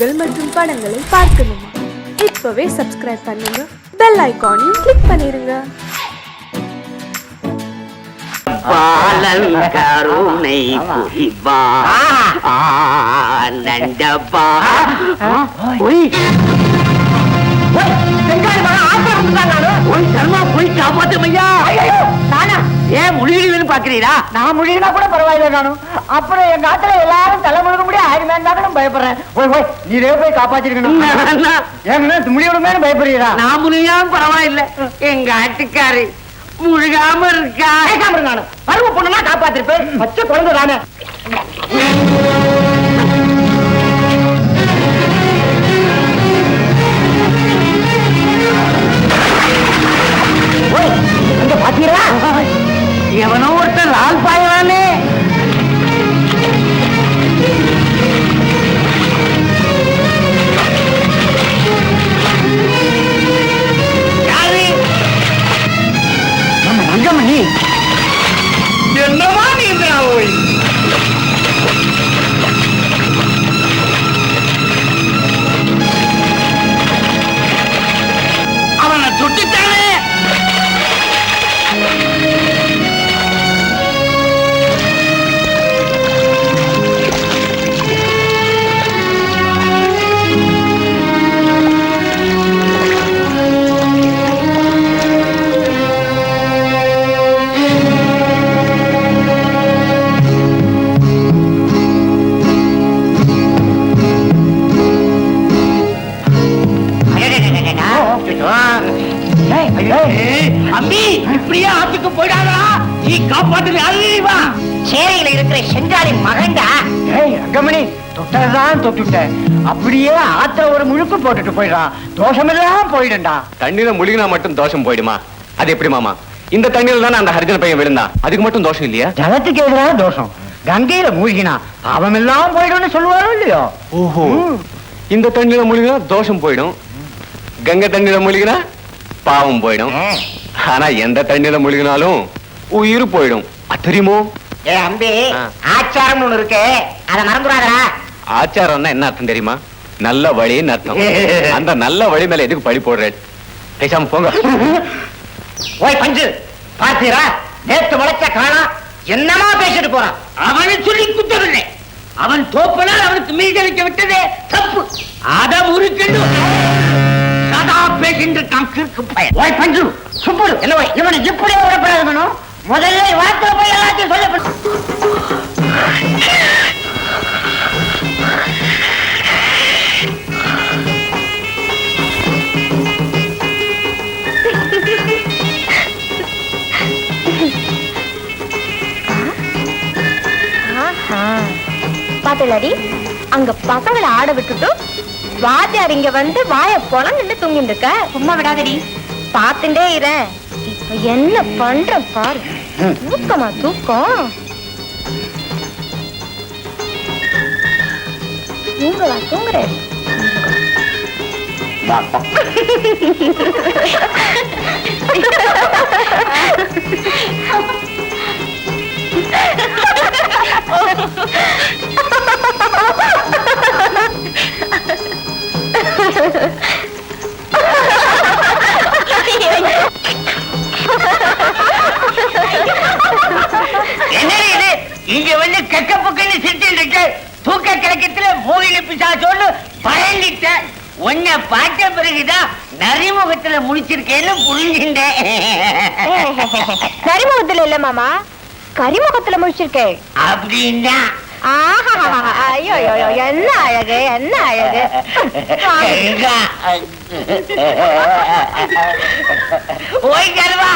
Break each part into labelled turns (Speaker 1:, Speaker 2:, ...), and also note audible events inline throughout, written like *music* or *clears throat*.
Speaker 1: நிகழ்ச்சிகள் மற்றும் படங்களை பார்க்கணுமா? இப்பவே சப்ஸ்கிரைப் பண்ணுங்க. பெல் ஐகானையும் கிளிக் பண்ணிருங்க.
Speaker 2: பாலன் கருணை புரிவான் ஆனந்தப்பா ஒய் ஒய் தர்மா போய் காப்பாத்துமையா
Speaker 3: நானா
Speaker 2: ஏன் முழுகிடுவேன்னு பாக்குறீரா?
Speaker 3: நான் முழுகினா கூட பரவாயில்ல நானும் அப்புறம் எங்க ஆத்துல எல்லாரும் தலை முழுக முடியும் ஆயிரம் தான் பயப்படுறேன். ஓய் நீரே போய் காப்பாத்திருக்கணும். ஏங்க முடியணுமே பயப்படுறீரா?
Speaker 2: நான் முழுகாம பரவாயில்ல. எங்க ஆட்டுக்காரு முழுகாம இருக்கா?
Speaker 3: கேட்காம நானும் பருவ பொண்ணுனா காப்பாத்திருப்பேன். பச்சை குழந்தை தானே. பாத்தீங்களா?
Speaker 2: அம்பி இப்படியே ஆத்துக்கு போயிடாதா நீ காப்பாத்து அறிவா
Speaker 3: சேரையில இருக்கிற செஞ்சாலி மகன்டா. ஏய் ரங்கமணி தொட்டதான் தொட்டுட்டேன் அப்படியே ஆத்த ஒரு முழுக்கு போட்டுட்டு போயிடான் தோஷமெல்லாம் போயிடும்டா.
Speaker 4: தண்ணீரை முழுகினா மட்டும் தோஷம் போயிடுமா? அது எப்படி மாமா? இந்த தண்ணீர்ல தானே அந்த ஹரிஜன பையன் விழுந்தான் அதுக்கு மட்டும் தோஷம் இல்லையா?
Speaker 3: ஜலத்துக்கு எதிரான தோஷம். கங்கையில மூழ்கினா பாவம் எல்லாம் போயிடும்னு சொல்லுவாரோ இல்லையோ?
Speaker 4: ஓஹோ. இந்த தண்ணீரை முழுகினா தோஷம் போயிடும். கங்கை தண்ணீரை முழுகினா பாவம் போயிடும். ஆனா எந்த தண்ணீரை முழுகினாலும் உயிர் போயிடும். அது தெரியுமோ?
Speaker 3: ஏ அம்பி
Speaker 4: ஆ.
Speaker 3: ஆச்சாரம்னு ஒண்ணு இருக்கு. அத மறந்துடாதடா.
Speaker 4: ஆச்சாரம்னா என்ன அர்த்தம் தெரியுமா? நல்ல வழின்னு அர்த்தம். அந்த நல்ல வழி மேல எதுக்கு பழி போடுற? பேசாம போங்க.
Speaker 3: ஓய் பஞ்சு. பார்த்தீரா? நேத்து முளைச்ச காணா என்னமா பேசிட்டு போறான்.
Speaker 2: அவனை சொல்லி குத்தவில்லை. அவன் தோப்பனால் அவனுக்கு மீதளிக்க விட்டதே. தப்பு. அத முறுக்கெண்டு சதா
Speaker 3: ஓய் பஞ்சு. ஓய் இவனை இப்படியே விடப்படாது முதல்ல வார்த்தை போய் எல்லாத்தையும் சொல்ல.
Speaker 5: பாத்தலடி அங்க பசங்களை ஆட விட்டுட்டு வாத்தியார் இங்க வந்து வாய போல நின்று தூங்கிட்டு இருக்க. சும்மா விடாதடி. பாத்துட்டே இரு. இப்ப என்ன பண்ற பாரு. தூக்கமா தூக்கம்? தூங்குவா தூங்குற
Speaker 2: முடிச்சிருக்கேன்னு புரிஞ்சுட்டேன் *laughs*
Speaker 5: கரிமுகத்துல இல்ல மாமா. கரிமுகத்துல முடிச்சிருக்கேன்
Speaker 2: அப்படின்னா?
Speaker 5: ஐயோ என்ன அழகு என்ன அழகு?
Speaker 2: ஓய் கருவா.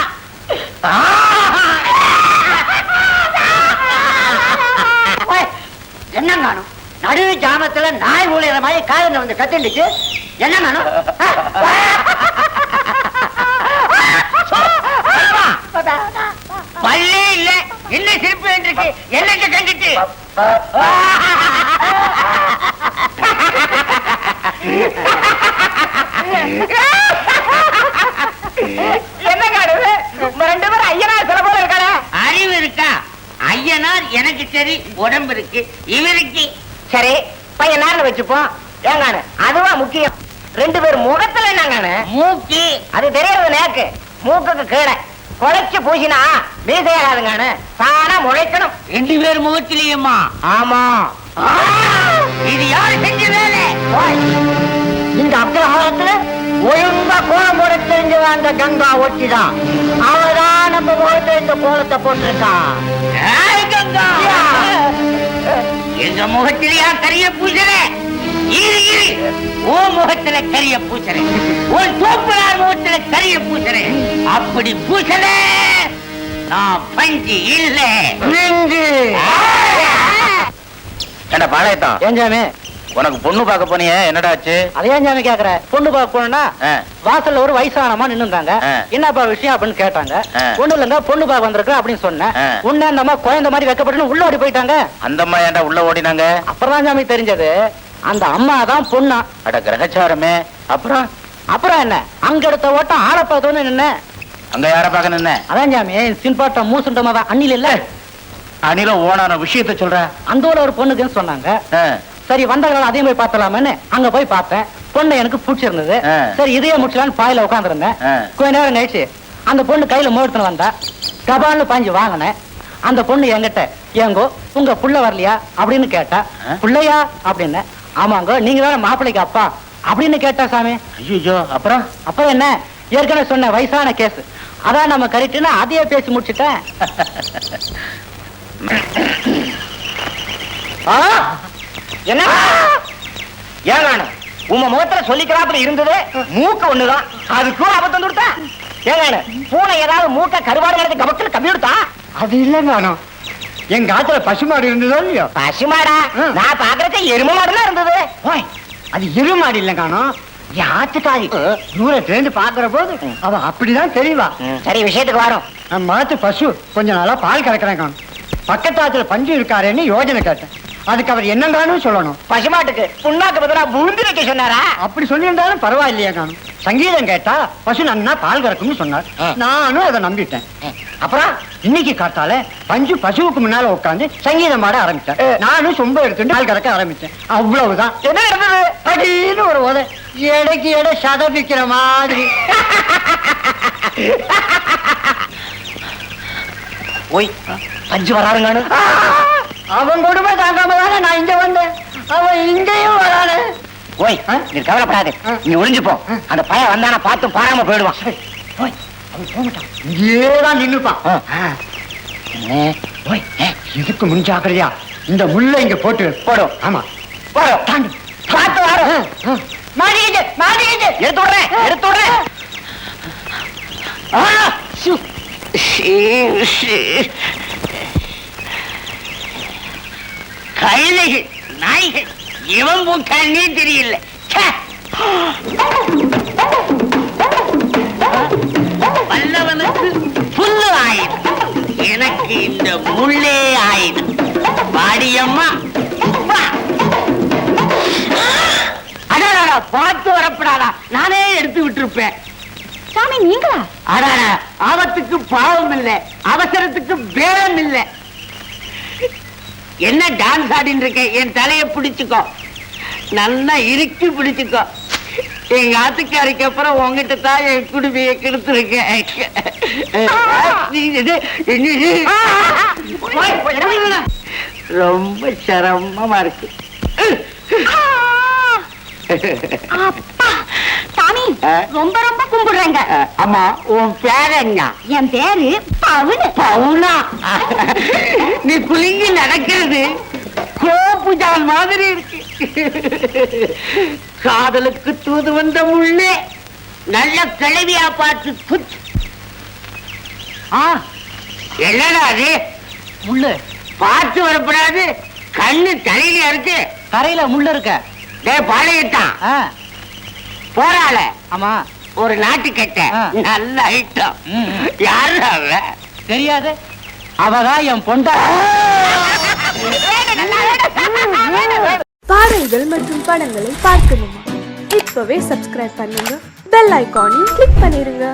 Speaker 3: என்ன காணும்? நடுவு ஜாமத்துல நாய் ஊழியற மாதிரி காதல வந்து கத்திண்டுச்சு என்ன காணும்?
Speaker 2: பல்லே இல்ல. என்ன சிரிப்பு இருக்கு என்னத்தை கண்டுட்டு?
Speaker 3: என்ன காடுது ரெண்டு பேரும் ஐயனா சில போல இருக்காடா
Speaker 2: அறிவு இருக்கா? ஐயனார் எனக்கு சரி உடம்பு இருக்கு இவருக்கு.
Speaker 3: சரி பையன் நேரம் வச்சுப்போம்.
Speaker 6: ஏங்கானு அதுவா முக்கியம். ரெண்டு பேர் முகத்துல என்னங்கானு
Speaker 2: மூக்கி.
Speaker 6: அது தெரியறது நேக்கு. மூக்குக்கு கீழே குழைச்சு பூசினா மீசையாகாதுங்கானு தானா முளைக்கணும்.
Speaker 2: ரெண்டு பேர் முகத்திலேயுமா
Speaker 6: ஆமா!
Speaker 2: இது யாரு செஞ்ச வேலை?
Speaker 6: இந்த அக்ரஹாரத்துல ஒழுங்கா கோலம் போட தெரிஞ்சவ அந்த கங்கா ஒட்டிதான் அவதான் நம்ம முகத்துல இந்த கோலத்தை போட்டிருக்கான்.
Speaker 2: கங்கா. எங்க முகத்திலேயா கரிய பூசற இரு இரு. உன் முகத்துல கரிய பூசற. உன் தோப்பனார் முகத்துல கரிய பூசற. அப்படி பூசல நான் பஞ்சு இல்ல.
Speaker 6: நெஞ்சு.
Speaker 7: ஏண்டா பாளையத்தான்
Speaker 6: ஏஞ்சாமி
Speaker 7: உனக்கு பொண்ணு பார்க்க போனியே என்னடா ஆச்சு?
Speaker 6: அது ஏஞ்சாமி கேக்குற? பொண்ணு பார்க்க போனா வாசல்ல ஒரு வயசானமா நின்னுந்தாங்க. என்னப்பா விஷயம் அப்படின்னு கேட்டாங்க.
Speaker 7: ஆ.
Speaker 6: ஒண்ணு இல்லைங்க பொண்ணு பார்க்க வந்திருக்கேன் அப்படின்னு சொன்னேன். உன்ன அந்த அம்மா குழந்தை மாதிரி வைக்கப்பட்டு உள்ள ஓடி போயிட்டாங்க.
Speaker 7: அந்த அம்மா ஏன்டா உள்ள ஓடினாங்க?
Speaker 6: அப்புறம் தான் சாமி தெரிஞ்சது. அந்த அம்மா தான் பொண்ணா.
Speaker 7: அட கிரகச்சாரமே. அப்புறம்?
Speaker 6: அப்புறம் என்ன? அங்க எடுத்த ஓட்டம் ஆளை பார்த்தோன்னு நின்ன.
Speaker 7: அங்க யார பார்க்க நின்ன?
Speaker 6: அதான் சாமி சின்பாட்டம் மூசுண்டமா தான் அண்ணில இல்ல.
Speaker 7: அணில ஓனான விஷயத்த சொல்ற?
Speaker 6: அந்த ஊர்ல ஒரு பொண்ணுக்குன்னு சொன்னாங்க. சரி வந்தவங்க அதையும் போய் பார்த்தலாமேன்னு அங்க போய் பார்த்தேன். பொண்ணு எனக்கு பிடிச்சிருந்தது. சரி இதையே முடிச்சலான்னு பாயில உட்காந்துருந்தேன். கொஞ்ச நேரம் கழிச்சு அந்த பொண்ணு கையில மோடுத்துன்னு வந்தா கபால்னு பாஞ்சு வாங்கினேன். அந்த பொண்ணு என்கிட்ட ஏங்கோ உங்க புள்ள வரலையா? அப்படின்னு கேட்டா. புள்ளையா? அப்படின்னு ஆமாங்கோ நீங்க தானே மாப்பிள்ளைக்கு அப்பா. அப்படின்னு கேட்டா சாமி?
Speaker 7: ஐயோ அப்புறம்?
Speaker 6: அப்ப என்ன? ஏற்கனவே சொன்ன வயசான கேஸ். அதான் நம்ம கரெக்டுன்னு அதையே பேசி முடிச்சிட்டேன். என்ன? ஏங்கானு உங்க முகத்துல சொல்லிக்கிறாப்புல இருந்தது மூக்கு ஒண்ணுதான். அதுக்கும் அபத்தம் கொடுத்தா ஏங்கானு பூனை ஏதாவது மூக்க கருவாடு கபத்துல கம்மி கொடுத்தா
Speaker 3: அது இல்லைங்க எங்க ஆத்துல பசுமாடு இருந்ததோ இல்லையோ?
Speaker 6: பசுமாடா. நான் பாக்குறதுக்கு எரும மாடுலாம் இருந்தது.
Speaker 3: அது எருமாடு இல்ல காணோம் ஆத்துக்காரி. தூரத்துல இருந்து பாக்குற போது அவ அப்படிதான் தெரியவா
Speaker 6: சரி விஷயத்துக்கு வரும்.
Speaker 3: நம்ம ஆத்து பசு கொஞ்ச நாளா பால் கறக்குறேன் காணும். பக்கத்து ஆத்துல பஞ்சு இருக்காருன்னு யோஜனை கேட்டேன். அதுக்கு அவர் என்னங்கானு சொல்லணும்.
Speaker 6: பசுமாட்டுக்கு புண்ணாக்கு பதிலா புழுந்து வைக்க சொன்னாரா?
Speaker 3: அப்படி சொல்லியிருந்தாலும் பரவாயில்லையா காணும். சங்கீதம் கேட்டா பசு நன்னா பால் கறக்கும்னு சொன்னார். நானும் அதை நம்பிட்டேன். அப்புறம் இன்னைக்கு காத்தால பஞ்சு பசுவுக்கு முன்னால உட்காந்து சங்கீதம் பாட ஆரம்பிச்சேன் நானும் சொம்ப எடுத்துட்டு பால் கறக்க ஆரம்பிச்சேன். அவ்வளவுதான்.
Speaker 6: என்ன இருந்தது
Speaker 3: அடின்னு ஒரு உதை எடைக்கு எடை சதபிக்கிற மாதிரி.
Speaker 6: ஓய் பஞ்சு வராருங்கானு.
Speaker 3: அவன் கொடுமை தாங்காம தானே நான் இங்க வந்தேன். அவன் இங்கேயும் வரானே.
Speaker 6: ஓய் நீ கவலைப்படாது. நீ ஒளிஞ்சு போ. அந்த பையன் வந்தானா பார்த்து பாராம போயிடுவான். ஆ.
Speaker 3: ஓய், ஏ, இதுக்கு முன் ஜாக்கிரதையா இந்த முள்ள இங்க போட்டு
Speaker 6: போடும்
Speaker 3: ஆமா.
Speaker 6: வரும்
Speaker 3: தாண்டி.
Speaker 6: பார்த்து வரும் மாட்டிக்கிச்சு மாட்டிக்கிச்சு எடுத்து விடுறேன் எடுத்து விடுறேன்.
Speaker 2: கைலைகள் நாய்கள் இவன் பூட்டானே தெரியல! வல்லவனுக்கு புல்லு ஆயுதம் எனக்கு இந்த முள்ளே ஆயுதம் பாடியம்மா பார்த்து வரப்படாதா. நானே எடுத்து விட்டிருப்பேன்.
Speaker 5: சாமி நீங்களா?
Speaker 2: அடாடா ஆபத்துக்கு பாவம் இல்ல. அவசரத்துக்கு பேரம் இல்ல. என்ன டான்ஸ் ஆடின்னு இருக்க என் தலைய பிடிச்சுக்கோ. நல்லா இறுக்கி பிடிச்சுக்கோ. எங்க ஆத்துக்காரிக்கு அப்புறம் உங்ககிட்ட தான் என் குடுமையை கெடுத்துருக்கேன். ரொம்ப சிரமமா இருக்கு.
Speaker 5: சாமி? ரொம்ப ரொம்ப கும்பிடுறேங்க.
Speaker 2: ஆமா உன் பேர் என்ன?
Speaker 5: என் பேரு பவுனு
Speaker 2: பவுனா நீ குலுங்கி நடக்கிறது. கோபுஜால் மாதிரி இருக்கு. காதலுக்கு தூது வந்த முள்ளே நல்ல கிளவியா பார்த்து
Speaker 6: ஆ
Speaker 2: என்னடா அது
Speaker 6: முள்ளு
Speaker 2: பார்த்து வரப்படாது கண்ணு தலையில இருக்கு
Speaker 6: கரையில முள்ளு இருக்க
Speaker 2: டே
Speaker 6: ஆ,
Speaker 2: போறாள
Speaker 6: ஆமா
Speaker 2: ஒரு நாட்டுக்கட்ட
Speaker 6: ஆ.
Speaker 2: நல்ல ஐட்டம். யாரு அவ
Speaker 6: தெரியாது அவதான் என் பொண்டா
Speaker 1: பாடல்கள் மற்றும் படங்களை பார்க்கணுமா? இப்பவே சப்ஸ்கிரைப் பண்ணுங்க. பெல் ஐகானையும் கிளிக் பண்ணிருங்க.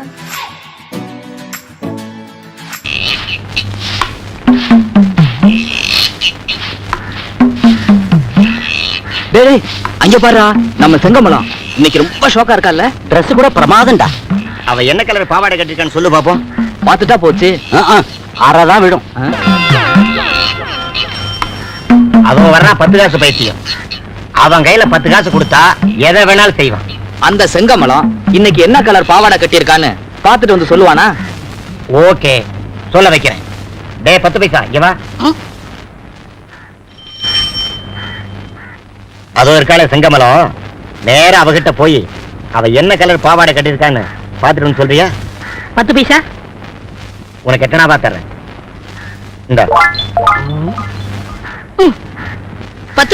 Speaker 6: டேய்
Speaker 8: அங்க பாருடா நம்ம செங்கமலம். இன்னைக்கு ரொம்ப ஷோக்கா இருக்கால Dress கூட பிரமாதம்டா. அவ என்ன கலர் பாவாடை கட்டிருக்கான்னு சொல்லு பாப்போம். பாத்துட்டா போச்சு. அறதான் விடும். அவன் வர்றான் பத்து காசு பைத்தியம். அவன் கையில பத்து காசு கொடுத்தா எதை வேணாலும் செய்வான். அந்த செங்கமலம் இன்னைக்கு என்ன கலர் பாவாடை கட்டியிருக்கான்னு பாத்துட்டு வந்து சொல்லுவானா? ஓகே சொல்ல வைக்கிறேன். டே பத்து பைசா இங்க வா. அதோ இருக்காள செங்கமலம். நேரா அவகிட்ட போய் அவ என்ன கலர் பாவாடை கட்டியிருக்கான்னு பாத்துட்டு வந்து சொல்றியா?
Speaker 9: பத்து பைசா?
Speaker 8: உனக்கு எத்தனா பாத்துறேன் இந்த.
Speaker 9: பத்து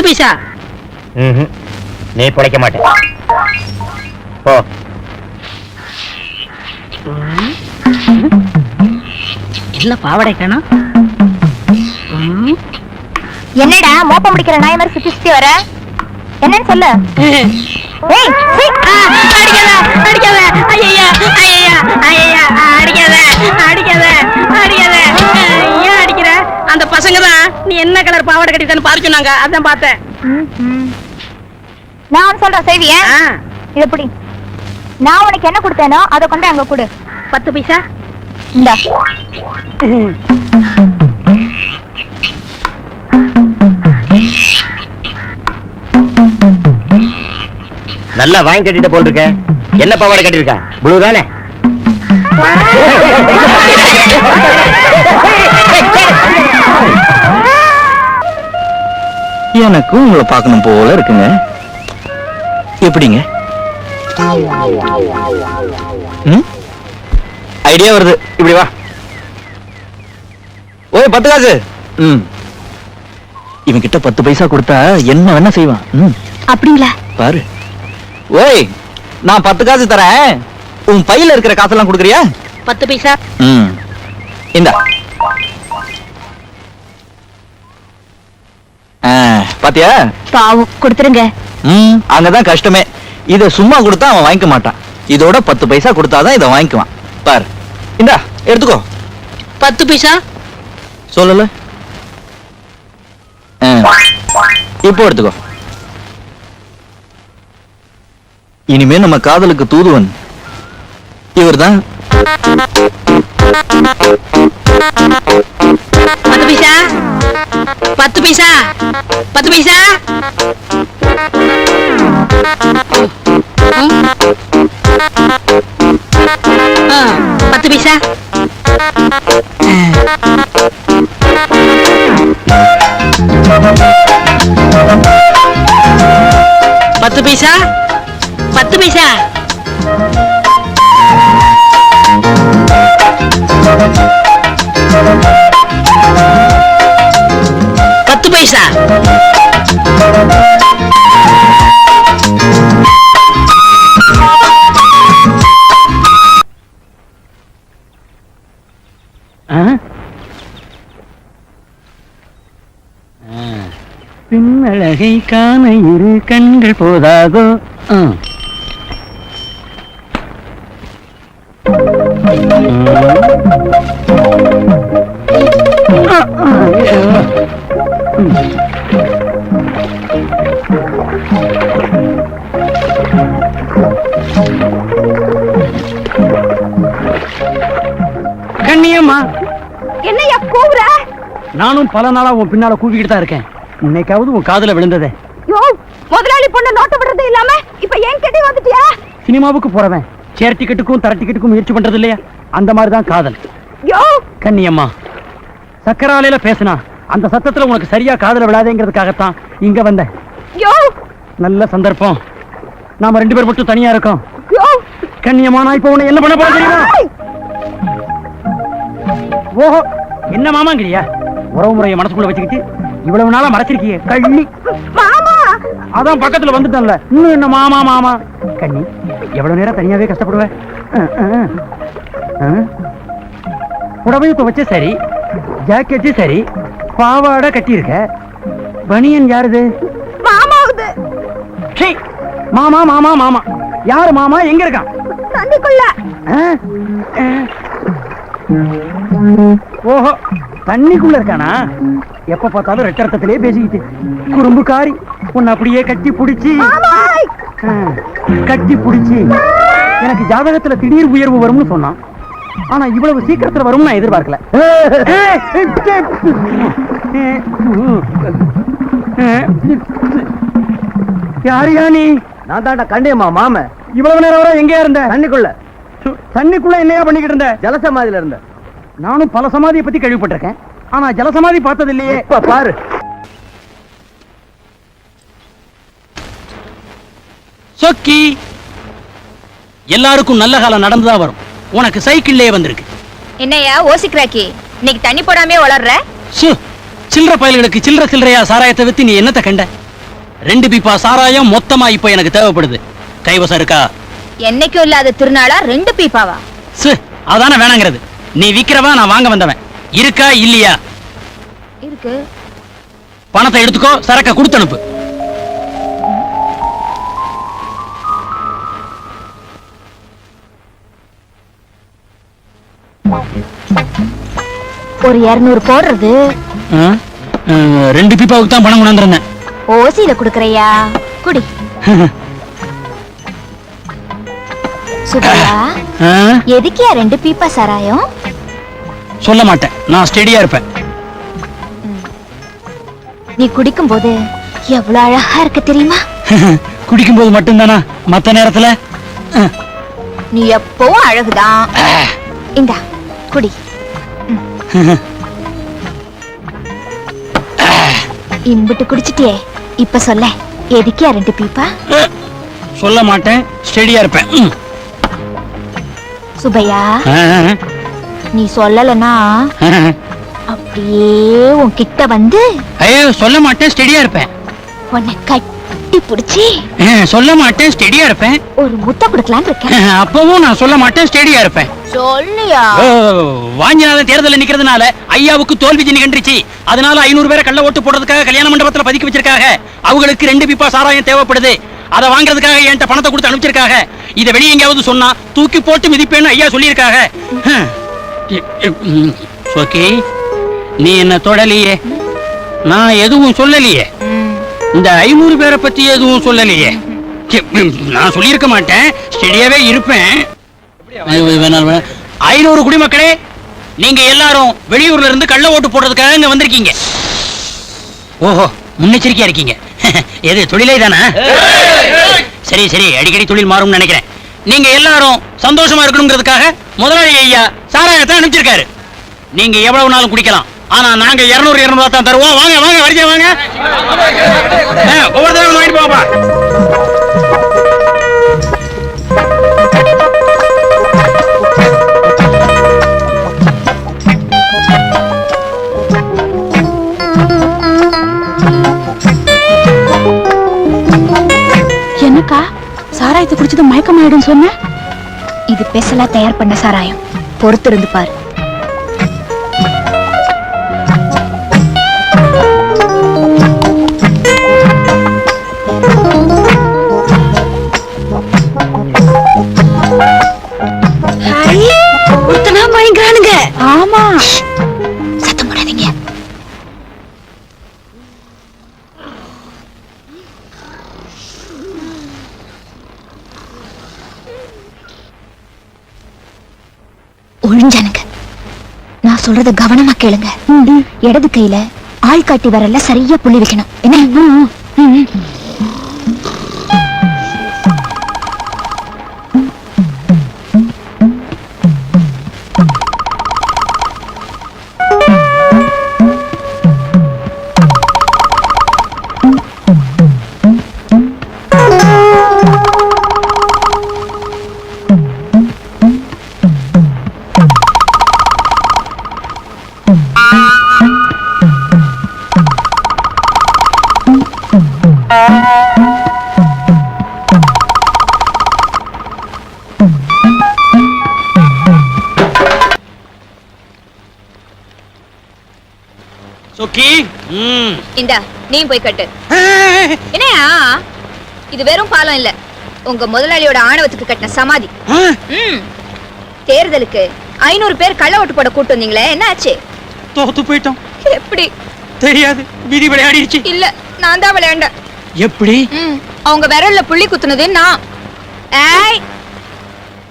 Speaker 9: பைசா.
Speaker 8: நீ பிழைக்க மாட்டே போ.
Speaker 9: என்ன பாவாடை காணும்? என்னடா மோப்பம் முடிக்கிற நாய் மாதிரி சுத்தி சுத்தி வர? என்னன்னு சொல்லு. அடிக்காத, அடிக்கிற? அந்த பசங்க தான் நீ என்ன கலர் பாவாடை கட்டிட்டான்னு பாரு சொன்னாங்க. அதான் பார்த்தேன்.
Speaker 10: நான் சொல்றேன் செய்விய
Speaker 9: ஆ,
Speaker 10: இது எப்படி நான் உனக்கு என்ன கொடுத்தேனோ அதை கொண்டு அங்க கொடு.
Speaker 9: பத்து பைசா?
Speaker 10: இந்தா.
Speaker 8: நல்லா வாங்கி கட்டிட்டு போல் இருக்க. என்ன பாவாடை கட்டிருக்க ப்ளூ தானே?
Speaker 11: எனக்கும் உங்களை பார்க்கணும் போல இருக்குங்க. எப்படிங்க? ஐடியா வருது. இப்படி வா. ஓய் பத்து காசு ம். இவன் கிட்ட பத்து பைசா கொடுத்தா என்ன வேணா செய்வான். ம்.
Speaker 10: அப்படிங்களா?
Speaker 11: பாரு. ஓய் நான் பத்து காசு தரேன். உன் பையில இருக்கிற காசெல்லாம் கொடுக்குறியா?
Speaker 9: பத்து பைசா?
Speaker 11: ம். இந்தா. பாத்தியா?
Speaker 10: பாவம். கொடுத்துருங்க.
Speaker 11: ம் அங்கதான் கஷ்டமே. இத சும்மா கொடுத்தா அவன் வாங்கிக்க மாட்டான். இதோட பத்து பைசா கொடுத்தாதான் இதை வாங்கிக்குவான். பாரு. இந்தா எடுத்துக்கோ.
Speaker 9: பத்து பைசா?
Speaker 11: சொல்லல. இப்போ எடுத்துக்கோ. இனிமே நம்ம காதலுக்கு தூதுவன். இவர்தான்.
Speaker 9: பத்து பைசா? பத்து பைசா? பத்து பைசா? பத்து பைசா? பத்து பைசா? பத்து பைசா?
Speaker 12: பின்னழகை காண இரு கண்கள் போதாதோ? நானும் பல நாளா உன் பின்னால கூவிக்கிட்டு தான் இருக்கேன். இன்னைக்காவது உன் காதுல விழுந்ததே.
Speaker 10: யோ முதலாளி பொண்ணு நோட்ட விடுறது இல்லாம இப்ப ஏன் கிட்டே வந்துட்டியா?
Speaker 12: சினிமாவுக்கு போறவன் சேர் டிக்கெட்டுக்கும் தர டிக்கெட்டுக்கும் முயற்சி பண்றது இல்லையா? அந்த மாதிரி தான் காதல்.
Speaker 10: யோ!
Speaker 12: கண்ணியம்மா சக்கராலையில பேசினா அந்த சத்தத்துல உனக்கு சரியா காதுல விழாதேங்கிறதுக்காகத்தான் இங்க வந்தேன்
Speaker 10: யோ!
Speaker 12: நல்ல சந்தர்ப்பம். நாம ரெண்டு பேர் மட்டும் தனியா இருக்கோம்.
Speaker 10: யோ!
Speaker 12: கண்ணியம்மா நான் இப்ப உன்னை என்ன பண்ண போறேன் ஓஹோ என்ன மாமாங்கிறியா? உறவு முறையை மனசுக்குள்ள வச்சுக்கிட்டு இவ்வளவு நாளா மறைச்சிருக்கியே கண்ணி. அதான் பக்கத்துல வந்துட்டேன்ல. இன்னும் என்ன மாமா மாமா? கண்ணி எவ்வளவு நேரம் தனியாவே கஷ்டப்படுவேன். புடவை துவைச்ச சரி ஜாக்கெட்டு சரி பாவாடை கட்டியிருக்க. பனியன் யாருது? மாமா மாமா மாமா. யாரு மாமா? எங்க இருக்கான். ஓஹோ! தண்ணிக்குள்ள இருக்கானா எப்ப பார்த்தாலும் ரெட்ட ரத்தத்திலே பேசிக்கிட்டு குறும்புக்காரி உன்னை அப்படியே கட்டி பிடிச்சி கட்டி பிடிச்சி எனக்கு ஜாதகத்துல திடீர் உயர்வு வரும்னு சொன்னான் ஆனா இவ்வளவு சீக்கிரத்துல வரும்னு நான் எதிர்பார்க்கல யாரியா நீ நான் தாண்டா கண்டியம்மா மாம இவ்வளவு நேரம் வரை எங்கேயா இருந்த தண்ணிக்குள்ள தண்ணிக்குள்ள என்னையா பண்ணிக்கிட்டு இருந்த ஜலசமாதியில இருந்த நானும் பல சமாதியை பத்தி கேள்விப்பட்டிருக்கேன். ஆனா ஜலசமாதி பார்த்தது இல்லையே இப்ப பாரு.
Speaker 13: சொக்கி எல்லாருக்கும் நல்ல காலம் நடந்துதான் வரும். உனக்கு சைக்கிள்லயே வந்திருக்கு.
Speaker 14: என்னையா ஓசிக்கிறாக்கி இன்னைக்கு தண்ணி போடாமே வளர்ற?
Speaker 13: சு சில்லற பயல்களுக்கு சில்லற சில்லறையா சாராயத்தை வித்து நீ என்னத்த கண்ட? ரெண்டு பீப்பா சாராயம் மொத்தமா இப்ப எனக்கு தேவைப்படுது. கைவசம் இருக்கா?
Speaker 14: என்னைக்கும் இல்லாத திருநாளா ரெண்டு பீப்பாவா?
Speaker 13: சு அதானே வேணாங்கிறது. நீ விக்கிறவா நான் வாங்க வந்தவன். இருக்கா இல்லையா?
Speaker 14: இருக்கு.
Speaker 13: பணத்தை எடுத்துக்கோ சரக்க கொடுத்து அனுப்பு
Speaker 14: ஒரு இருநூறு போடுறது.
Speaker 13: ரெண்டு பீப்பாவுக்கு தான் பணம் கொண்டாந்துருந்தேன்
Speaker 14: ஓசியில குடுக்கறையா? குடி. சுபையா? எதுக்கியா ரெண்டு பீப்பா சாராயம்?
Speaker 13: சொல்ல மாட்டேன். நான் ஸ்டெடியா இருப்பேன்.
Speaker 14: நீ குடிக்கும் போது எவ்வளவு அழகா இருக்கு தெரியுமா? *laughs*
Speaker 13: குடிக்கும்போது மட்டும்தானா? மத்த நேரத்துல.
Speaker 14: நீ எப்பவும் அழகுதான். *clears throat* இந்தா குடி. *clears throat* இம்பிட்டு குடிச்சிட்டியே. இப்ப சொல்ல எதுக்கியா ரெண்டு பீப்பா? *clears throat*
Speaker 13: சொல்ல மாட்டேன். ஸ்டெடியா இருப்பேன்.
Speaker 14: சுபையா நீ சொல்லலனா. *laughs* அப்படியே உன் கிட்ட வந்து
Speaker 13: ஐயோ சொல்ல மாட்டேன் ஸ்டெடியா இருப்பேன்.
Speaker 14: உன்னை கட்டி புடிச்சு
Speaker 13: சொல்ல மாட்டேன் ஸ்டெடியா இருப்பேன்.
Speaker 14: ஒரு முத்த கொடுக்கலான்னு
Speaker 13: ஆ,
Speaker 14: இருக்கேன்
Speaker 13: அப்பவும் நான் சொல்ல மாட்டேன் ஸ்டெடியா இருப்பேன்.
Speaker 14: சொல்லியா?
Speaker 13: ஓ, வாஞ்சிநாதன் தேர்தலில் நிக்கிறதுனால ஐயாவுக்கு தோல்வி நிகழ்ந்துச்சு அதனால ஐநூறு பேரை கள்ள ஓட்டு போடுறதுக்காக கல்யாண மண்டபத்துல பதுக்கி வச்சிருக்காங்க அவங்களுக்கு ரெண்டு பிப்பா சாராயம் தேவைப்படுது. அதை வாங்குறதுக்காக என்கிட்ட பணத்தை கொடுத்து அனுப்பிச்சிருக்காங்க இதை வெளியே எங்கேயாவது சொன்னா தூக்கி போட்டு மிதிப்பேன்னு ஐயா சொல்லியிருக்காங்க சோக்கி நீ என்ன தொடலையே? நான் எதுவும் சொல்லலையே. இந்த ஐநூறு பேரை பத்தி எதுவும் சொல்லலையே. நான் சொல்லியிருக்க மாட்டேன். ஸ்டெடியாவே இருப்பேன். ஐநூறு குடிமக்களே நீங்க எல்லாரும் வெளியூர்ல இருந்து கள்ள ஓட்டு போடுறதுக்காக இங்க வந்திருக்கீங்க. ஓஹோ முன்னெச்சரிக்கையா இருக்கீங்க. *laughs* எது தொழிலே தானே? சரி சரி அடிக்கடி தொழில் மாறும்னு நினைக்கிறேன். நீங்க எல்லாரும் சந்தோஷமா இருக்கணுங்கிறதுக்காக முதலாளி ஐயா சாராயத்தை அனுப்பிச்சிருக்காரு. நீங்க எவ்வளவு நாளும் குடிக்கலாம். ஆனா நாங்க இருநூறு இருநூறு தான் தருவோம். வாங்க வாங்க வரிசை வாங்க. ஒவ்வொரு தடவை வாங்கிட்டு போப்பா
Speaker 15: என்னக்கா? சாராயத்தை குடிச்சது மயக்கமாயிடும் சொன்ன?
Speaker 14: இது பெசலா தயார் பண்ண சாராயம். பொறுத்திருந்து பாரு. சொல்றத கவனமா கேளுங்க. இடது கையில ஆள்காட்டி வரல சரியா புள்ளி வைக்கணும். என்ன?
Speaker 13: ம்.
Speaker 14: இந்தா நீ போய் கட்டு. என்னையா? இது வெறும் பாலம் இல்ல. உங்க முதலாளியோட ஆணவத்துக்கு கட்டின சமாதி. தேர்தலுக்கு ஐநூறு பேர் கள்ள ஓட்டு போட கூட்டு வந்தீங்களே என்ன ஆச்சு
Speaker 13: தோத்து போயிட்டோம்.
Speaker 14: எப்படி?
Speaker 13: தெரியாது விதி விளையாடிடுச்சு.
Speaker 14: இல்ல நான் தான் விளையாண்டேன்.
Speaker 9: எப்படி?
Speaker 10: அவங்க விரல்ல புள்ளி குத்துனது நான். ஏய்!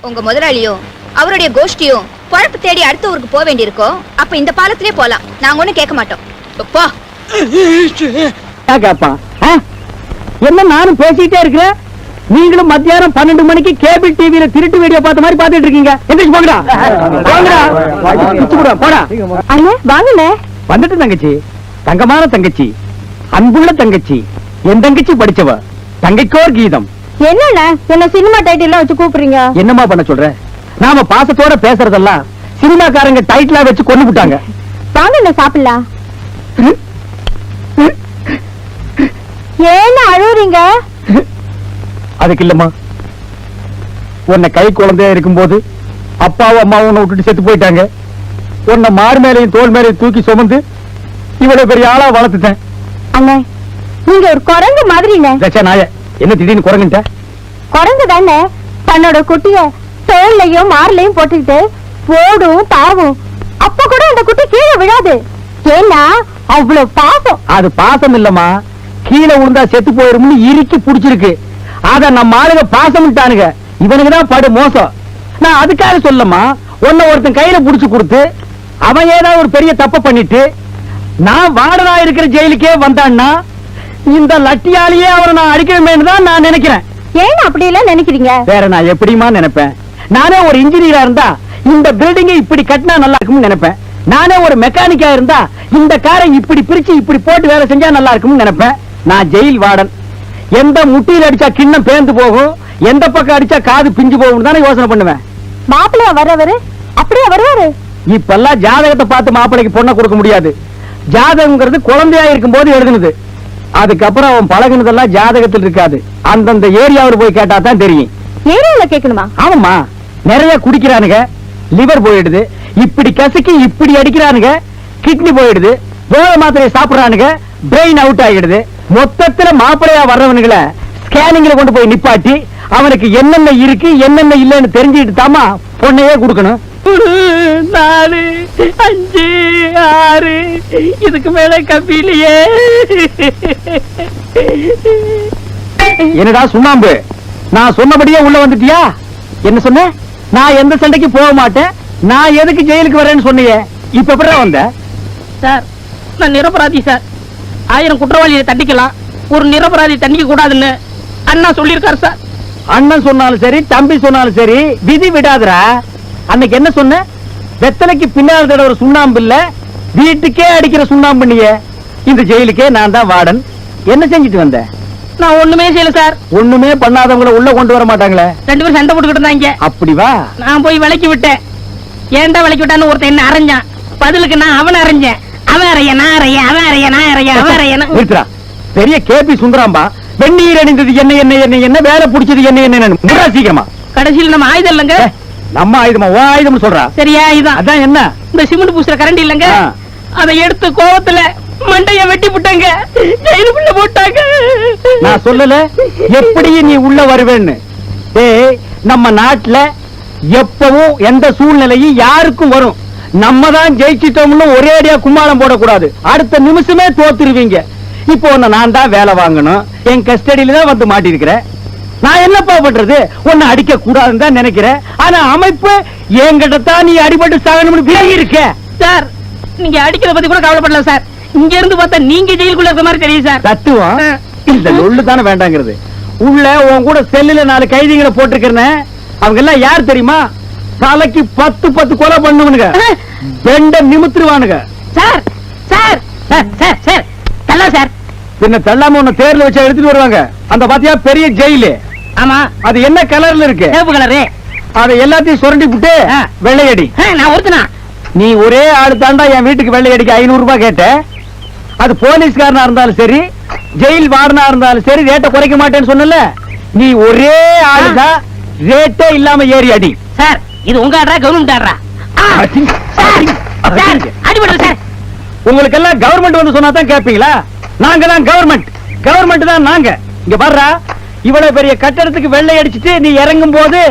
Speaker 10: உங்க முதலாளியும் அவருடைய கோஷ்டியும் குழப்பு தேடி அடுத்த ஊருக்கு போக வேண்டியிருக்கோ அப்ப இந்த பாலத்திலே போலாம். நாங்க ஒண்ணும் கேட்க மாட்டோம். போ.
Speaker 16: கேப்பான் என்ன நானும் பேசிக்கிட்டே இருக்கிறேன்? நீங்களும் மத்தியானம் பன்னெண்டு மணிக்கு கேபிள் டிவியில திருட்டு வீடியோ பார்த்த மாதிரி பார்த்துட்டு இருக்கீங்க. எந்திரிச்சு போங்கடா. போங்கடா. பிச்சு போடுவா, போடா.
Speaker 10: அண்ணே வாங்கண்ணே.
Speaker 16: வந்துட்டு தங்கச்சி தங்கமான தங்கச்சி அன்புள்ள தங்கச்சி என் தங்கச்சி படிச்சவ தங்கைக்கோர் கீதம்.
Speaker 10: என்னண்ண என்ன சினிமா டைட்டில் வச்சு கூப்பிடுறீங்க?
Speaker 16: என்னம்மா பண்ண சொல்ற? நாம பாசத்தோட பேசுறதெல்லாம் சினிமாக்காரங்க டைட்டிலா வச்சு கொண்டு விட்டாங்க.
Speaker 10: வாங்கண்ண சாப்பிடலாம். ஏன்னு அழுவுறீங்க?
Speaker 16: அதுக்கு இல்லம்மா. உன்னை கை குழந்தையா இருக்கும்போது அப்பாவும் அம்மாவும் உன்னை விட்டுட்டு செத்து போயிட்டாங்க. உன்னை மார் மேலையும் தோல் மேலையும் தூக்கி சுமந்து இவ்வளவு பெரிய ஆளா வளர்த்துட்டேன்.
Speaker 10: அண்ணே நீங்க ஒரு குரங்கு
Speaker 16: தச்சா நாய என்ன திடீர்னு குரங்குட்ட
Speaker 10: குரங்கு தானே தன்னோட குட்டிய தோல்லையும் மார்லையும் போட்டுக்கிட்டு ஓடும் தாவும் அப்ப கூட அந்த குட்டி கீழே விழாது. ஏன்னா அவ்வளவு பாசம்.
Speaker 16: அது பாசம் இல்லம்மா. கீழே விழுந்தா செத்து போயிரும்னு இறுக்கி புடிச்சிருக்கு. அத நம்ம ஆளுங்க பாசம் விட்டானுங்க. இவனுக்கு தான் படு மோசம். நான் அதுக்காக சொல்லம்மா உன்னை ஒருத்தன் கையில புடிச்சு கொடுத்து அவன் ஏதாவது ஒரு பெரிய தப்ப பண்ணிட்டு நான் வாடனா இருக்கிற ஜெயிலுக்கே வந்தான்னா இந்த லட்டியாலேயே அவனை நான் அடிக்கணுமேனு தான் நான் நினைக்கிறேன்.
Speaker 10: ஏன் அப்படி எல்லாம் நினைக்கிறீங்க?
Speaker 16: வேற நான் எப்படிமா நினைப்பேன்? நானே ஒரு இன்ஜினியரா இருந்தா இந்த பில்டிங்கை இப்படி கட்டினா நல்லா இருக்கும்னு நினைப்பேன். நானே ஒரு மெக்கானிக்கா இருந்தா இந்த காரை இப்படி பிரிச்சு இப்படி போட்டு வேலை செஞ்சா நல்லா இருக்கும்னு நினைப்பேன். நான் ஜெயில் வார்டன். எந்த முட்டியில் அடிச்சா கிண்ணம் பேந்து போகும் எந்த பக்கம் அடிச்சா காது பிஞ்சு போகும் தானே யோசனை பண்ணுவேன்.
Speaker 10: மாப்பிள்ளையா வர்றவரு? அப்படியே வருவாரு?
Speaker 16: இப்பெல்லாம் ஜாதகத்தை பார்த்து மாப்பிளைக்கு பொண்ணை கொடுக்க முடியாது. ஜாதகம்ங்கிறது குழந்தையா இருக்கும்போது எழுதுனது. அதுக்கப்புறம் அவன் பழகுனதெல்லாம் ஜாதகத்தில் இருக்காது. அந்தந்த ஏரியாவில் போய் கேட்டா தான் தெரியும்.
Speaker 10: ஏரியால கேட்கணுமா?
Speaker 16: ஆமாம்மா. நிறைய குடிக்கிறானுங்க. லிவர் போயிடுது. இப்படி கசக்கி இப்படி அடிக்கிறானுங்க கிட்னி போயிடுது. போத மாத்திரையை சாப்பிடுறானுங்க பிரெயின் அவுட் ஆகிடுது மொத்தத்துல மாப்பிளையா வர்றவனுங்களை ஸ்கேனிங்ல கொண்டு போய் நிப்பாட்டி அவனுக்கு என்னென்ன இருக்கு என்னென்ன இல்லைன்னு தெரிஞ்சுக்கிட்டு தாமா பொண்ணையே கொடுக்கணும். நாலு அஞ்சு ஆறு இதுக்கு மேல கம்பியிலையே. என்னடா சுண்ணாம்பு? நான் சொன்னபடியே உள்ள வந்துட்டியா? என்ன சொன்ன? நான் எந்த சண்டைக்கு போக மாட்டேன். நான் எதுக்கு ஜெயிலுக்கு வரேன்னு சொன்னியே. இப்ப எப்படிடா வந்த?
Speaker 9: சார் நான் நிரபராதி சார். ஆயிரம் குற்றவாளியை தண்டிக்கலாம். ஒரு நிரபராதி தண்டிக்க கூடாதுன்னு அண்ணா சொல்லியிருக்காரு சார்.
Speaker 16: அண்ணன் சொன்னாலும் சரி தம்பி சொன்னாலும் சரி விதி விடாதுடா. அன்னைக்கு என்ன சொன்ன? வெத்தலைக்கு பின்னால் தடவை ஒரு சுண்ணாம்பு இல்ல வீட்டுக்கே அடிக்கிற சுண்ணாம்பு நீயே. இந்த ஜெயிலுக்கே நான் தான் வார்டன். என்ன செஞ்சுட்டு வந்த?
Speaker 9: நான் ஒண்ணுமே செய்யல சார்
Speaker 16: ஒண்ணுமே பண்ணாதவங்கள உள்ள கொண்டு வர மாட்டாங்களே?
Speaker 9: ரெண்டு பேரும் சண்டை போட்டுக்கிட்டு இருந்தாங்க.
Speaker 16: அப்படி வா.
Speaker 9: நான் போய் விலைக்கு விட்டேன். ஏன்டா விலைக்கு விட்டான்னு ஒருத்தன் என்ன அரைஞ்சான்? பதிலுக்கு நான் அவனை அரைஞ்சேன். அவன் அறைய நான் அறைய அவன் அறைய நான் அறைய அவன் அறைய
Speaker 16: பெரிய கேபி சுந்தராம்பா வெந்நீர் அணிந்தது என்ன என்ன என்ன என்ன வேலை பிடிச்சது என்ன என்ன சீக்கிரமா.
Speaker 9: கடைசியில் நம்ம ஆயுதம் இல்லைங்க?
Speaker 16: நம்ம ஆயுதமா? ஓ ஆயுதம் சொல்றா.
Speaker 9: சரியா இதான்
Speaker 16: அதான் என்ன?
Speaker 9: இந்த சிமெண்ட் பூசுற கரண்ட் இல்லைங்க. அதை எடுத்து கோவத்துல மண்டைய வெட்டி விட்டாங்க ஜெயிலுக்குள்ள போட்டாங்க.
Speaker 16: நான் சொல்லல. எப்படி நீ உள்ள வருவேன்னு? ஏய் நம்ம நாட்டுல எப்பவும் எந்த சூழ்நிலையும் யாருக்கும் வரும். நம்ம தான் ஜெயிச்சிட்டோம்னு ஒரே அடியா கும்மாளம் போடக்கூடாது. அடுத்த நிமிஷமே தோத்துருவீங்க. இப்போ உன்னை நான் தான் வேலை வாங்கணும். என் கஸ்டடியில தான் வந்து மாட்டிருக்கிறேன் நான் என்னப்பா பண்றது உன்னை அடிக்க கூடாதுன்னு தான் நினைக்கிறேன். ஆனா அமைப்பு என்கிட்ட தான் நீ அடிபட்டு சாகணும்னு விலகி இருக்க.
Speaker 9: சார் நீங்க அடிக்கிறத பத்தி கூட கவலைப்படல சார். இங்க இருந்து பார்த்தா நீங்க ஜெயிலுக்குள்ள இருக்க மாதிரி தெரியும் சார்.
Speaker 16: தத்துவம். இந்த லொள்ளு தானே வேண்டாங்கிறது. உள்ள உன் கூட செல்லுல நாலு கைதிகளை போட்டிருக்கிறேன் அவங்க எல்லாம் யார் தெரியுமா? தலைக்கு பத்து பத்து கொலை பண்ணுவனுங்க. பெண்ட நிமித்துருவானுங்க.
Speaker 9: Sir sir sir sir sir. தள்ள சார்.
Speaker 16: பின்ன தள்ளாம உன்னை தேர்ல வச்சு எடுத்துட்டு வருவாங்க. அந்த பாத்தியா பெரிய ஜெயிலு.
Speaker 9: ஆமா.
Speaker 16: அது என்ன கலர்ல இருக்கு?
Speaker 9: சிவப்பு கலரு.
Speaker 16: அதை எல்லாத்தையும் சுரண்டி விட்டு. வெள்ளையடி.
Speaker 9: நான் ஒருத்தனா?
Speaker 16: நீ ஒரே ஆளு தாண்டா என் வீட்டுக்கு வெள்ளையடிக்கு ஐநூறு ரூபாய் கேட்ட. அது போலீஸ்காரனா இருந்தாலும் சரி ஜெயில் வார்டனா இருந்தாலும் சரி ரேட்டை குறைக்க மாட்டேன்னு சொன்னல நீ ஒரே ஆளுதான் ரேட்டே இல்லாம ஏறி அடி.
Speaker 9: சார் இது உங்க ஆடுறா கவர்மெண்ட் ஆடுறா ஆ,
Speaker 16: அடி,
Speaker 9: சார்
Speaker 16: உங்களுக்கு எல்லாம் கவர்மெண்ட் வந்து சொன்னா தான் கேப்பீங்களா? நாங்க தான் கவர்மெண்ட். கவர்மெண்ட் தான் நாங்க. இங்க பாருடா இவ்வளவு பெரிய கட்டடத்துக்கு வெள்ளை அடிச்சிட்டு நீ இறங்கும் போது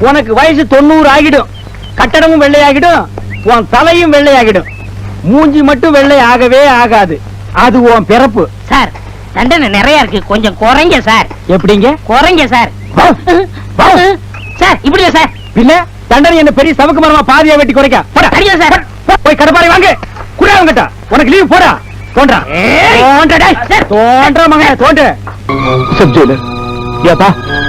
Speaker 16: உனக்கு வயசு தொண்ணூறு ஆகிடும். கட்டடமும் வெள்ளையாகிடும் உன் தலையும் வெள்ளையாகிடும். மூஞ்சி மட்டும் வெள்ளை ஆகவே ஆகாது. அது உன் பிறப்பு.
Speaker 9: சார்
Speaker 2: தண்டனை நிறைய இருக்கு. கொஞ்சம் குறைங்க சார்.
Speaker 16: எப்படிங்க?
Speaker 2: குறைங்க சார். சார் இப்படியா சார்.
Speaker 16: பின்ன தண்டனை என்ன பெரிய சவுக்கு மரமா பாதியா வெட்டி குறைக்க? போடா.
Speaker 2: சரியா சார்.
Speaker 16: போய் கடப்பாரி வாங்க. குடா அவங்கிட்ட உனக்கு லீவ் போடா. தோன்றா. தோன்றா மகன் தோன்று சப் ஜெயிலர். ஏப்பா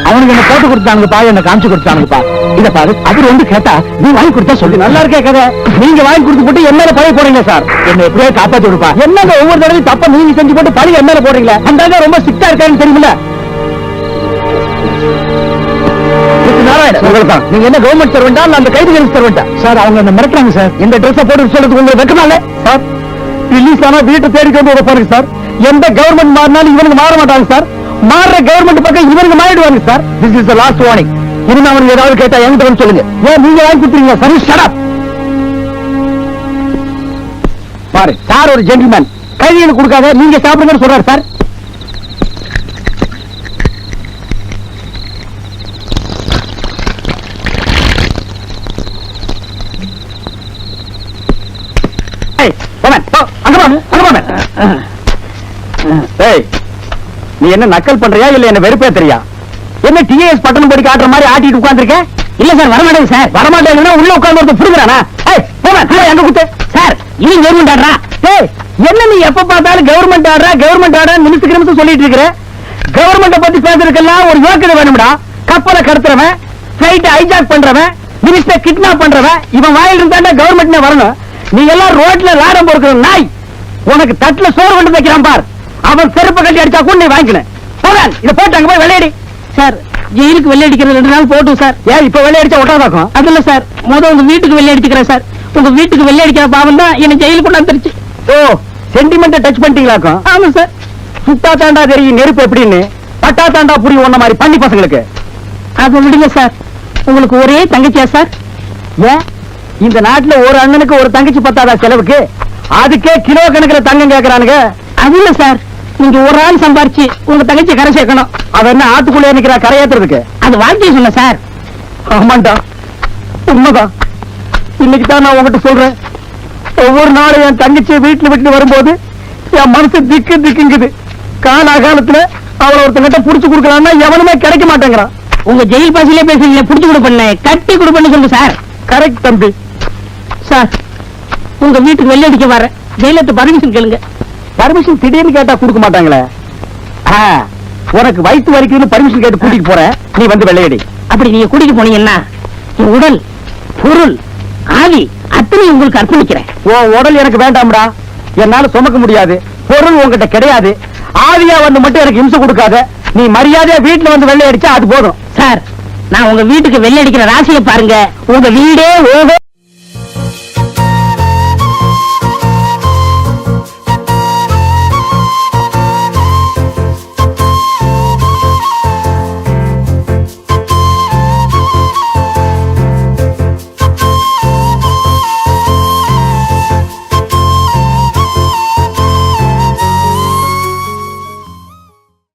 Speaker 16: அவனுக்கு என்ன போட்டு கொடுத்தானுங்கப்பா என்ன காமிச்சு கொடுத்தானுங்கப்பா இத பாரு அது ரெண்டு கேட்டா நீ வாங்கி கொடுத்தா சொல்லு. நல்லா இருக்கே கதை. நீங்க வாங்கி கொடுத்து போட்டு என்ன பழைய போறீங்க சார்? என்ன எப்படியே காப்பாத்தி விடுப்பா. என்னங்க ஒவ்வொரு தடவையும் தப்ப நீங்க செஞ்சு போட்டு பழைய என்ன போடுறீங்களா? அந்த ரொம்ப சிக்கா இருக்காருன்னு தெரியுமில்ல? நீங்க என்ன கவர்மெண்ட் சர்வெண்டா அந்த கைது சர்வெண்டா சார் அவங்க என்ன மிரட்டுறாங்க சார். இந்த ட்ரெஸ் போட்டு சொல்றதுக்கு உங்களுக்கு வெக்கமால சார் ரிலீஸ் ஆனா வீட்டை தேடி கொண்டு வர பாருங்க சார். எந்த கவர்மெண்ட் மாறினாலும் இவனுக்கு மாற மாட்டாங்க சார். மாறுற கவர்மெண்ட் பக்கம் இவனுக்கு மாறிடுவாங்க sir this is last warning இனிமே அவனுக்கு ஏதாவது கேட்டா என்கிட்ட வந்து சொல்லுங்க. ஏன் நீங்க வாங்கி கொடுத்துறீங்க? சரி ஷடப் பாரு சார் ஒரு ஜென்டில்மேன் கைதிகளுக்கு கொடுக்காத நீங்க சாப்பிடுங்கன்னு சொல்றாரு சார் ஏய், நீ என்ன நக்கல் பண்றியா இல்ல என்ன வெறுப்பேத்துறியா என்ன டிஎஸ் பட்டணம் போடி காட்டுற மாதிரி ஆட்டிட்டு உட்கார்ந்திருக்க? இல்ல சார் வரமாட்டேங்க சார். வரமாட்டேங்கன்னா உள்ள உட்கார்ந்து ஒருத்தர் புடுங்குறானா? எங்க குத்து? சார் இனி கவர்மெண்ட் ஆடுறா என்ன நீ எப்ப பார்த்தாலும் கவர்மெண்ட் ஆடுறா கவர்மெண்ட் ஆடுறா நிமிஷத்துக்கு நிமிஷம் சொல்லிட்டு இருக்கிற? கவர்மெண்ட பத்தி பேசுறதுக்கெல்லாம் ஒரு யோக்கியதை வேணும்டா. கப்பலை கடத்துறவன் பிளைட் ஹைஜாக் பண்றவன் மினிஸ்டர் கிட்னாப் பண்றவன் இவன் வாயில் இருந்தாண்டா கவர்மெண்ட் வரணும். நீ எல்லாம் ரோட்ல லாடம் பொறுக்கிற நாய். உனக்கு தட்டுல சோறு கொண்டு வைக்கிறான் பார். அவன் செருப்பு கட்டி அடிச்சா கூட நீ வாங்கிக்கணும் போவேன் இத போட்டு அங்க போய் வெள்ளையடி சார் ஜெயிலுக்கு வெள்ளை அடிக்கிறது ரெண்டு நாள் போட்டும் சார். ஏன் இப்ப வெள்ளை அடிச்சா ஒட்டாதாக்கும் அது இல்ல சார். முத உங்க வீட்டுக்கு வெள்ளை அடிச்சுக்கிறேன் சார். உங்க வீட்டுக்கு வெள்ளை அடிக்கிற பாவம் தான் என்ன ஜெயிலுக்கு கொண்டாந்துருச்சு ஓ சென்டிமெண்ட் டச் பண்ணிட்டீங்களாக்கும் ஆமா சார். சுத்தா தாண்டா தெரியும் நெருப்பு எப்படின்னு. பட்டா தாண்டா புரியும் ஒன்ன மாதிரி பண்ணி பசங்களுக்கு. அது விடுங்க சார். உங்களுக்கு ஒரே தங்கச்சியா சார்? ஏன்? இந்த நாட்டுல ஒரு அண்ணனுக்கு ஒரு தங்கச்சி பத்தாதா செலவுக்கு? அதுக்கே கிலோ கணக்குல தங்கம் கேக்குறானுங்க. அது இல்ல சார். நீங்க ஒரு ஆள் சம்பாரிச்சு உங்க தங்கச்சி கரை சேர்க்கணும். அவ என்ன ஆத்துக்குள்ளே நிக்கிறா? கரையேத்துறதுக்கு? அது வாழ்க்கைய சொன்ன சார். ஆமாண்டா. உண்மைதான். இன்னைக்கு தான் நான் உங்ககிட்ட சொல்றேன். ஒவ்வொரு நாளும் என் தங்கச்சியை வீட்டுல விட்டு வரும்போது என் மனசு திக்கு திக்குங்குது. காலாகாலத்துல அவளை ஒருத்தங்கிட்ட புடிச்சு கொடுக்கலாம்னா எவனுமே கிடைக்க மாட்டேங்கிறான். உங்க ஜெயில் பாசிலே பேசுறீங்க புடிச்சு கொடுப்பண்ண கட்டி கொடுப்பண்ணு சொல்லு சார். கரெக்ட் தம்பி. சார் உங்க வீட்டுக்கு வெள்ளை அடிக்க வர ஜெயிலத்து பர்மிஷன் கேளுங்க. பர்மிஷன் திடீர்னு கேட்டா கொடுக்க மாட்டாங்களே. உனக்கு வயிற்று வரைக்கும் பர்மிஷன் கேட்டு கூட்டிட்டு போறேன். நீ வந்து வெள்ளையடி. அப்படி நீங்க கூட்டிட்டு போனீங்கன்னா என் உடல் பொருள் ஆவி அத்தனை உங்களுக்கு அர்ப்பணிக்கிறேன். உன் உடல் எனக்கு வேண்டாம்டா. என்னால சுமக்க முடியாது. பொருள் உன்கிட்ட கிடையாது. ஆவியா வந்து மட்டும் எனக்கு இம்சை கொடுக்காத. நீ மரியாதையா வீட்டுல வந்து வெள்ளை அடிச்சா அது போதும். சார் நான் உங்க வீட்டுக்கு வெள்ளை அடிக்கிற ராசியை பாருங்க. உங்க வீடே ஓஹோ.